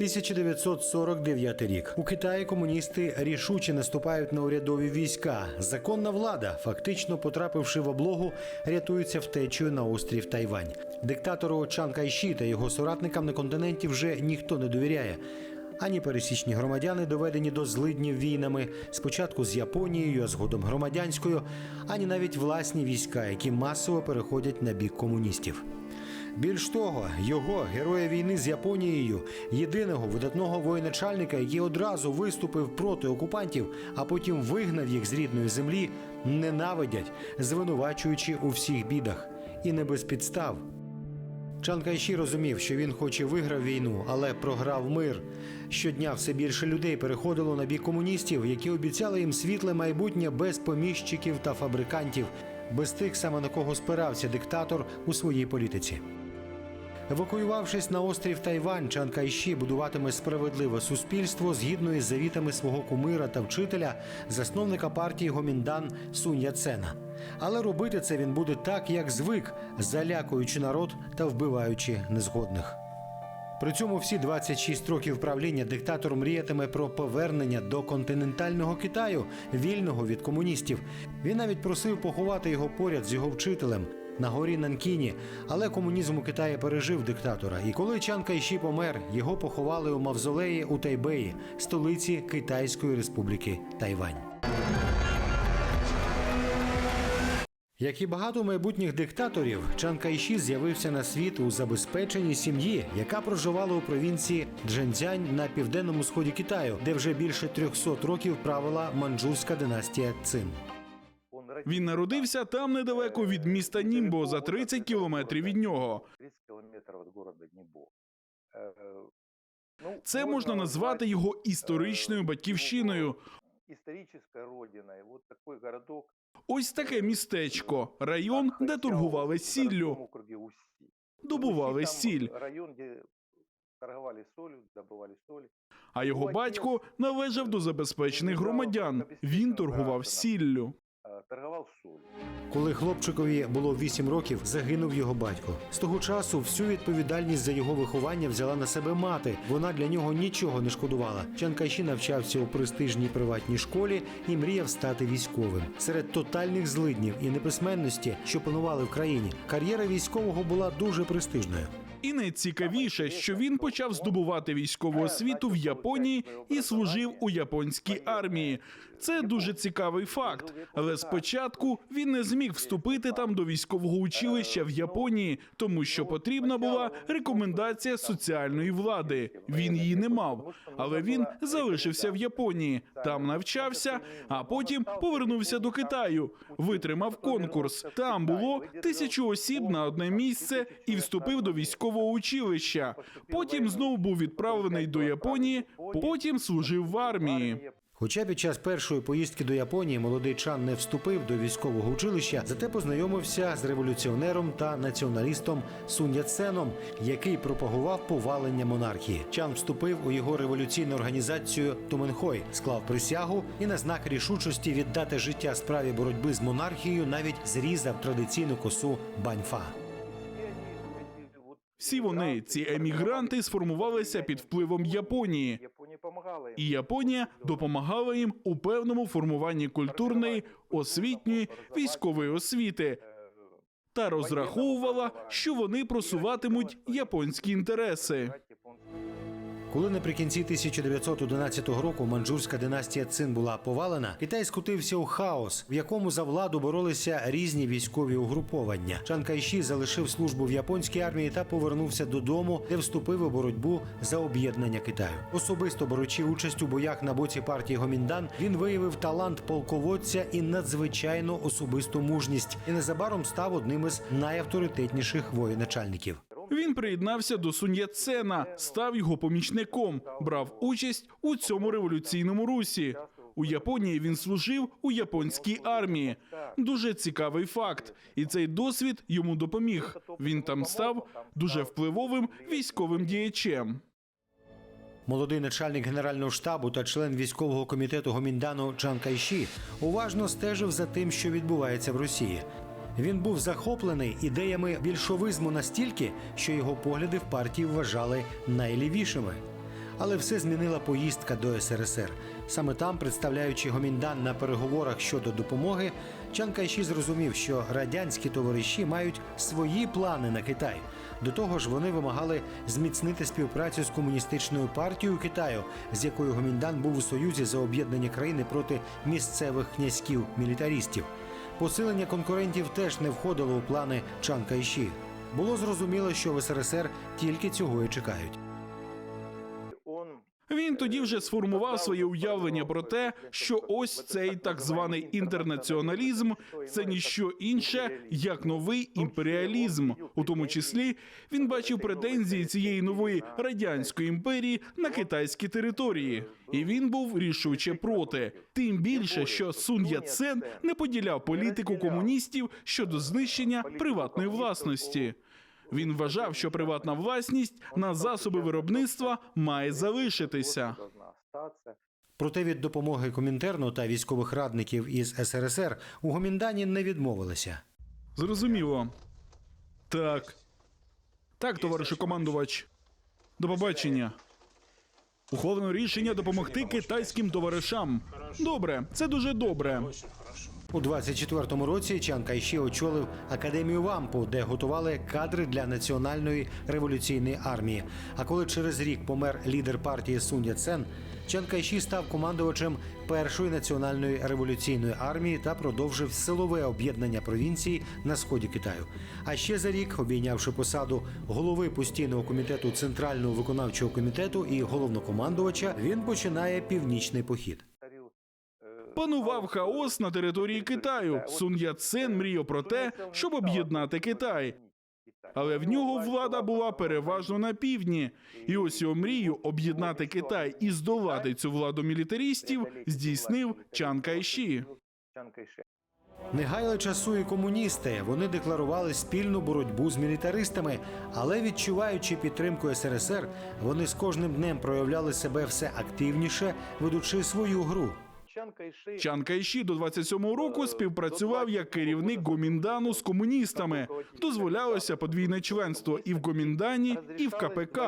1949 рік у Китаї комуністи рішуче наступають на урядові війська. Законна влада, фактично потрапивши в облогу, рятується втечею на острів Тайвань. Диктатору Чан Кайші та його соратникам на континенті вже ніхто не довіряє. Ані пересічні громадяни доведені до злиднів війнами, спочатку з Японією, а згодом громадянською, ані навіть власні війська, які масово переходять на бік комуністів. Більш того, його героя війни з Японією, єдиного видатного воєначальника, який одразу виступив проти окупантів, а потім вигнав їх з рідної землі, ненавидять, звинувачуючи у всіх бідах, і не без підстав. Чан Кайші розумів, що він хоч і виграв війну, але програв мир. Щодня все більше людей переходило на бік комуністів, які обіцяли їм світле майбутнє без поміщиків та фабрикантів, без тих саме на кого спирався диктатор у своїй політиці. Евакуювавшись на острів Тайвань, Чан Кайші будуватиме справедливе суспільство згідно із завітами свого кумира та вчителя, засновника партії Гоміндан Сунь Яцена. Але робити це він буде так, як звик, залякуючи народ та вбиваючи незгодних. При цьому всі 26 років правління диктатор мріятиме про повернення до континентального Китаю, вільного від комуністів. Він навіть просив поховати його поряд з його вчителем на горі Нанкіні, але комунізм у Китаї пережив диктатора. І коли Чан Кайші помер, його поховали у мавзолеї у Тайбеї, столиці Китайської республіки Тайвань. Як і багато майбутніх диктаторів, Чан Кайші з'явився на світ у забезпеченій сім'ї, яка проживала у провінції Дженцзянь на південному сході Китаю, де вже більше 300 років правила манчжурська династія Цин. Він народився там недалеко від міста Німбо за 30 кілометрів від нього. 30 километров от города Днебо. Э, ну, Це можна назвати його э, історичною батьківщиною. Исторической родиной. Вот такой городок. Ось таке містечко, район, де торгували в сіллю, городском округе Уси. добували Уси там сіль. Район, где торговали солью, добывали соль. А його батько належав до забезпечених громадян. Він торгував сіллю. э, Торговал солью. Коли хлопчикові було 8 років, загинув його батько. З того часу всю відповідальність за його виховання взяла на себе мати. Вона для нього нічого не шкодувала. Чан Кайші навчався у престижній приватній школі і мріяв стати військовим. Серед тотальних злиднів і неписьменності, що панували в країні, кар'єра військового була дуже престижною. І найцікавіше, що він почав здобувати військову освіту в Японії і служив у японській армії. Це дуже цікавий факт. Але спочатку він не зміг вступити там до військового училища в Японії, тому що потрібна була рекомендація соціальної влади. Він її не мав, але він залишився в Японії, там навчався, а потім повернувся до Китаю, витримав конкурс. Там було тисячу осіб на одне місце і вступив до військового училища. Потім знову був відправлений до Японії, потім служив в армії. Хоча під час першої поїздки до Японії молодий Чан не вступив до військового училища, зате познайомився з революціонером та націоналістом Сунь Яценом, який пропагував повалення монархії. Чан вступив у його революційну організацію Туменхой, склав присягу і на знак рішучості віддати життя справі боротьби з монархією навіть зрізав традиційну косу баньфа. Всі вони, ці емігранти, сформувалися під впливом Японії. І Японія допомагала їм у певному формуванні культурної, освітньої, військової освіти та розраховувала, що вони просуватимуть японські інтереси. Коли наприкінці 1911 року манчжурська династія Цин була повалена, Китай скотився у хаос, в якому за владу боролися різні військові угруповання. Чан Кайші залишив службу в японській армії та повернувся додому, де вступив у боротьбу за об'єднання Китаю. Особисто беручи участь у боях на боці партії Гоміндан, він виявив талант полководця і надзвичайну особисту мужність, і незабаром став одним із найавторитетніших воєначальників. Він приєднався до Сунь Яцена, став його помічником, брав участь у цьому революційному русі. У Японії він служив у японській армії. Дуже цікавий факт, і цей досвід йому допоміг. Він там став дуже впливовим військовим діячем. Молодий начальник генерального штабу та член військового комітету Гоміндану Чан Кайші уважно стежив за тим, що відбувається в Росії. Він був захоплений ідеями більшовизму настільки, що його погляди в партії вважали найлівішими. Але все змінила поїздка до СРСР. Саме там, представляючи гоміндан на переговорах щодо допомоги, Чан Кайші зрозумів, що радянські товариші мають свої плани на Китай. До того ж, вони вимагали зміцнити співпрацю з комуністичною партією Китаю, з якою гоміндан був у союзі за об'єднання країни проти місцевих князьків мілітаристів. Посилення конкурентів теж не входило у плани Чан Кайші. Було зрозуміло, що в СРСР тільки цього і чекають. Він тоді вже сформував своє уявлення про те, що ось цей так званий інтернаціоналізм це ніщо інше, як новий імперіалізм. У тому числі він бачив претензії цієї нової радянської імперії на китайські території, і він був рішуче проти. Тим більше, що Сун Яцен не поділяв політику комуністів щодо знищення приватної власності. Він вважав, що приватна власність на засоби виробництва має залишитися. Проте від допомоги Комінтерну та військових радників із СРСР у Гоміндані не відмовилися. Зрозуміло. Так. Так, товаришу командувач. До побачення. Ухвалено рішення допомогти китайським товаришам. Добре, це дуже добре. У 24-му році Чан Кайші очолив академію ВАМПу, де готували кадри для національної революційної армії. А коли через рік помер лідер партії Сун Яцен, Чан Кайші став командувачем першої національної революційної армії та продовжив силове об'єднання провінцій на сході Китаю. А ще за рік, обійнявши посаду голови постійного комітету Центрального виконавчого комітету і головнокомандувача, він починає північний похід. Панував хаос на території Китаю. Сун Яцен мріяв про те, щоб об'єднати Китай. Але в нього влада була переважно на півдні. І ось його мрію об'єднати Китай і здолати цю владу мілітаристів здійснив Чан Кайші. Не гаяли часу і комуністи. Вони декларували спільну боротьбу з мілітаристами, але відчуваючи підтримку СРСР, вони з кожним днем проявляли себе все активніше, ведучи свою гру. Чан Кайші до 27-го року співпрацював як керівник Гоміндану з комуністами. Дозволялося подвійне членство і в Гоміндані, і в КПК.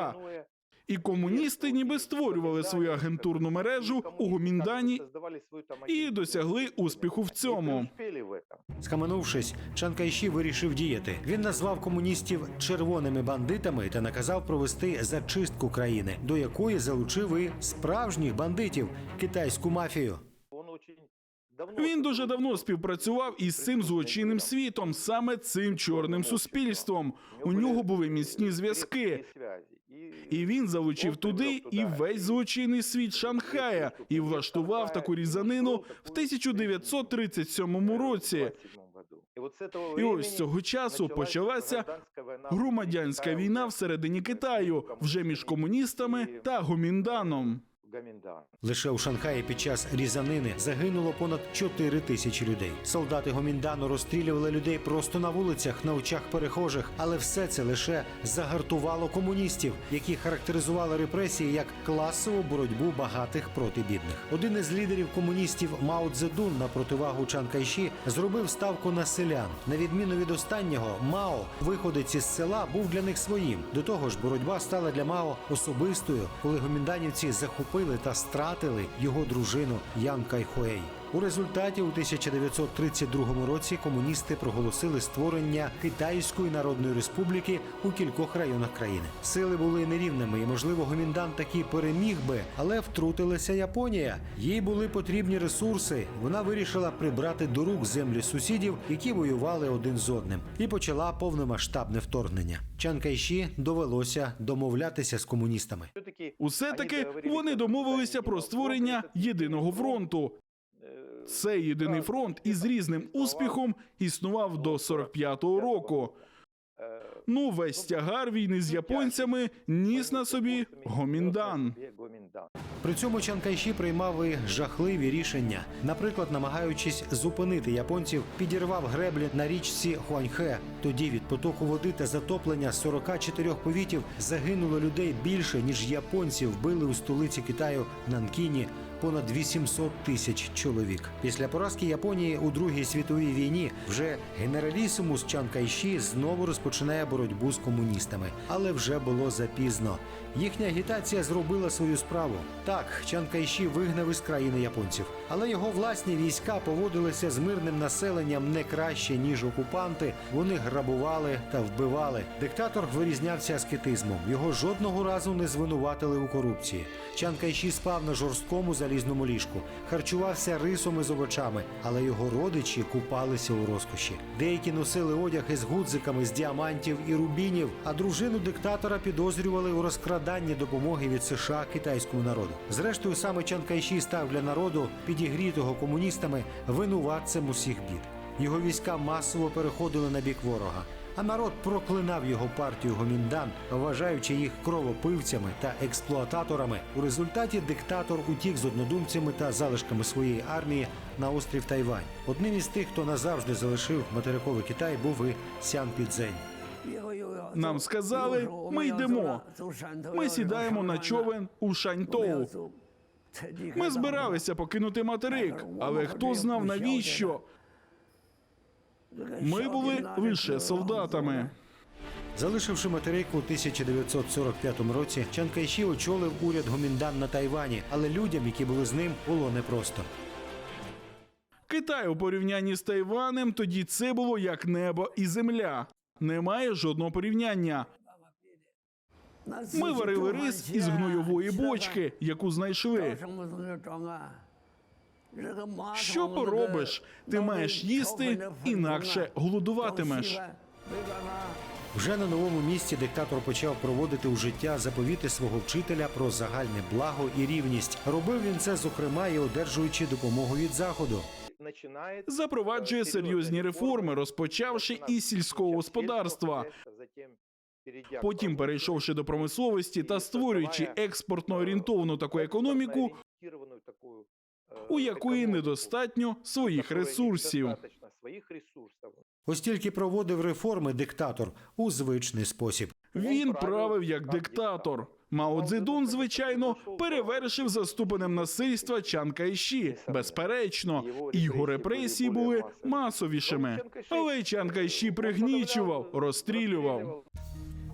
І комуністи ніби створювали свою агентурну мережу у Гоміндані і досягли успіху в цьому. Схаменувшись, Чан Кайші вирішив діяти. Він назвав комуністів червоними бандитами та наказав провести зачистку країни, до якої залучив і справжніх бандитів китайську мафію. Він дуже давно співпрацював із цим злочинним світом, саме цим чорним суспільством. У нього були міцні зв'язки. І він залучив туди і весь злочинний світ Шанхая і влаштував таку різанину в 1937 році. І ось з цього часу почалася громадянська війна всередині Китаю вже між комуністами та гомінданом. Лише у Шанхаї під час різанини загинуло понад 4 тисячі людей. Солдати Гоміндану розстрілювали людей просто на вулицях, на очах перехожих, але все це лише загартувало комуністів, які характеризували репресії як класову боротьбу багатих проти бідних. Один із лідерів комуністів Мао Цзедун на противагу Чан Кайші зробив ставку на селян. На відміну від останнього, Мао, виходець із села, був для них своїм. До того ж, боротьба стала для Мао особистою, коли гомінданівці захопили та стратили його дружину Ян Кайхуей. У результаті у 1932 році комуністи проголосили створення Китайської Народної Республіки у кількох районах країни. Сили були нерівними, і можливо гоміндан таки переміг би, але втрутилася Японія. Їй були потрібні ресурси. Вона вирішила прибрати до рук землі сусідів, які воювали один з одним, і почала повномасштабне вторгнення. Чан Кайші довелося домовлятися з комуністами. Усе таки вони домовилися про створення єдиного фронту. Цей єдиний фронт із різним успіхом існував до 45-го року. Ну, весь тягар війни з японцями ніс на собі гоміндан. При цьому Чан Кайші приймав і жахливі рішення. Наприклад, намагаючись зупинити японців, підірвав греблі на річці Хуаньхе. Тоді від потоку води та затоплення 44 повітів загинуло людей більше ніж японців вбили у столиці Китаю Нанкіні понад 800 тисяч чоловік. Після поразки Японії у Другій світовій війні вже генералісимус Чан Кайші знову розпочинає боротьбу з комуністами, але вже було запізно. Їхня агітація зробила свою справу. Так, Чан Кайші вигнав із країни японців, але його власні війська поводилися з мирним населенням не краще ніж окупанти. Вони грабували та вбивали. Диктатор вирізнявся аскетизмом. Його жодного разу не звинуватили у корупції. Чан Кайші спав на жорсткому залізному ліжку, харчувався рисом із овочами, але його родичі купалися у розкоші. Деякі носили одяг із гудзиками з діамантів і рубінів, а дружину диктатора підозрювали у розкраданні допомоги від США китайському народу. Зрештою, саме Чан Кайші став для народу, підігрітого комуністами, винуватцем усіх бід. Його війська масово переходили на бік ворога. А народ проклинав його партію Гоміндан, вважаючи їх кровопивцями та експлуататорами. У результаті диктатор утік з однодумцями та залишками своєї армії на острів Тайвань. Одним із тих, хто назавжди залишив материковий Китай, був і Сян Підзень. Нам сказали, ми йдемо. Ми сідаємо на човен у Шаньтоу. Ми збиралися покинути материк, але хто знав навіщо? Ми були лише солдатами. Залишивши материк у 1945 році, Чан Кайші очолив уряд Гоміндан на Тайвані, але людям, які були з ним, було непросто. Китай у порівнянні з Тайванем тоді це було як небо і земля. Немає жодного порівняння. Ми варили рис із гнойової бочки, яку знайшли. Що поробиш? Ти маєш їсти, інакше голодуватимеш. Вже на новому місці диктатор почав проводити у життя заповіти свого вчителя про загальне благо і рівність. Робив він це, зокрема, і одержуючи допомогу від заходу. Запроваджує серйозні реформи, розпочавши із сільського господарства. Потім перейшовши до промисловості та створюючи експортно орієнтовану таку економіку, у якої недостатньо своїх ресурсів. Ось тільки проводив реформи диктатор у звичний спосіб. Він правив як диктатор. Мао Цзедун, звичайно, перевершив за ступенем насильства Чан Кайші. Безперечно, його репресії були масовішими. Але Чан Кайші пригнічував, розстрілював.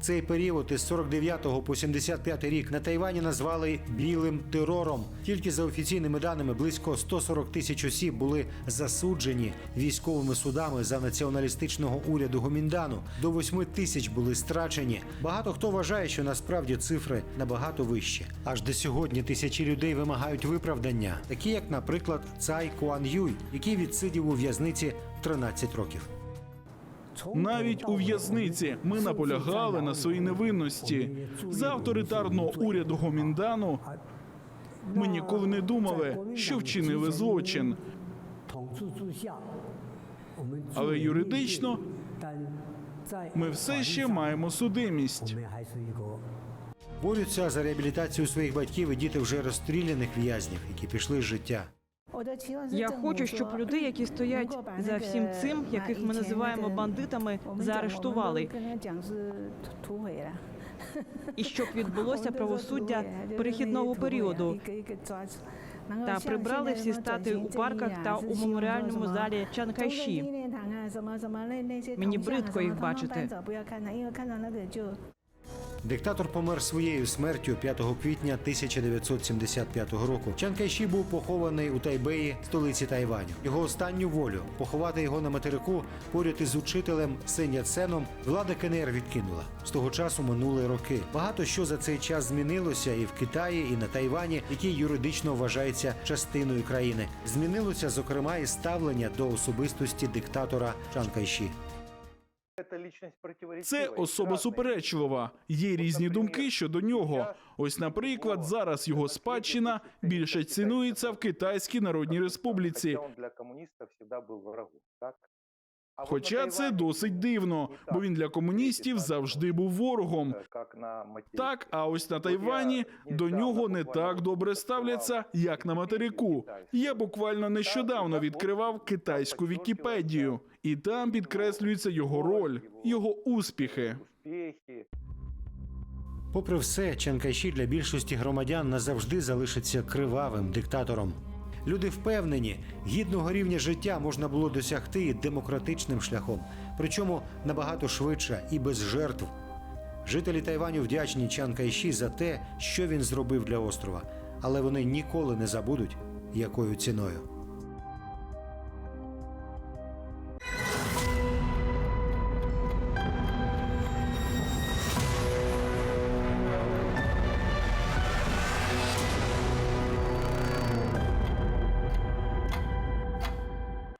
Цей період із 49 по 75 рік на Тайвані назвали білим терором. Тільки за офіційними даними близько 140 тисяч осіб були засуджені військовими судами за націоналістичного уряду Гоміндану. До 8 тисяч були страчені. Багато хто вважає, що насправді цифри набагато вищі. Аж до сьогодні тисячі людей вимагають виправдання, такі як, наприклад, Цай Куан Юй, який відсидів у в'язниці 13 років. Навіть у в'язниці ми наполягали на своїй невинності. За авторитарного уряду Гоміндану ми ніколи не думали, що вчинили злочин. Але юридично ми все ще маємо судимість. Борються за реабілітацію своїх батьків і діти вже розстріляних в'язнів, які пішли з життя. Я хочу, щоб людей, які стоять за всім цим, яких ми називаємо бандитами, заарештували, і щоб відбулося правосуддя перехідного періоду та прибрали всі статуї у парках та у меморіальному залі Чан Кайші. Мені бридко їх бачити. Диктатор помер своєю смертю 5 квітня 1975 року. Чан Кайші був похований у Тайбеї, столиці Тайваню. Його останню волю поховати його на материку поряд із учителем Сен Яценом влада КНР відкинула. З того часу минули роки. Багато що за цей час змінилося і в Китаї, і на Тайвані, який юридично вважається частиною країни. Змінилося зокрема і ставлення до особистості диктатора Чан Кайші. Це особа суперечлива. Є різні думки щодо нього. Ось, наприклад, зараз його спадщина більше цінується в Китайській Народній Республіці. для коммунистов всегда был врагом, так? Хоча це досить дивно, бо він для комуністів завжди був ворогом. Так, а ось на Тайвані до нього не так добре ставляться, як на материку. Я буквально нещодавно відкривав китайську Вікіпедію, і там підкреслюється його роль, його успіхи. Попри все, Чан Кайші для більшості громадян назавжди залишиться кривавим диктатором. Люди впевнені, гідного рівня життя можна було досягти демократичним шляхом, причому набагато швидше і без жертв. Жителі Тайваню вдячні Чан Кайші за те, що він зробив для острова, але вони ніколи не забудуть, якою ціною.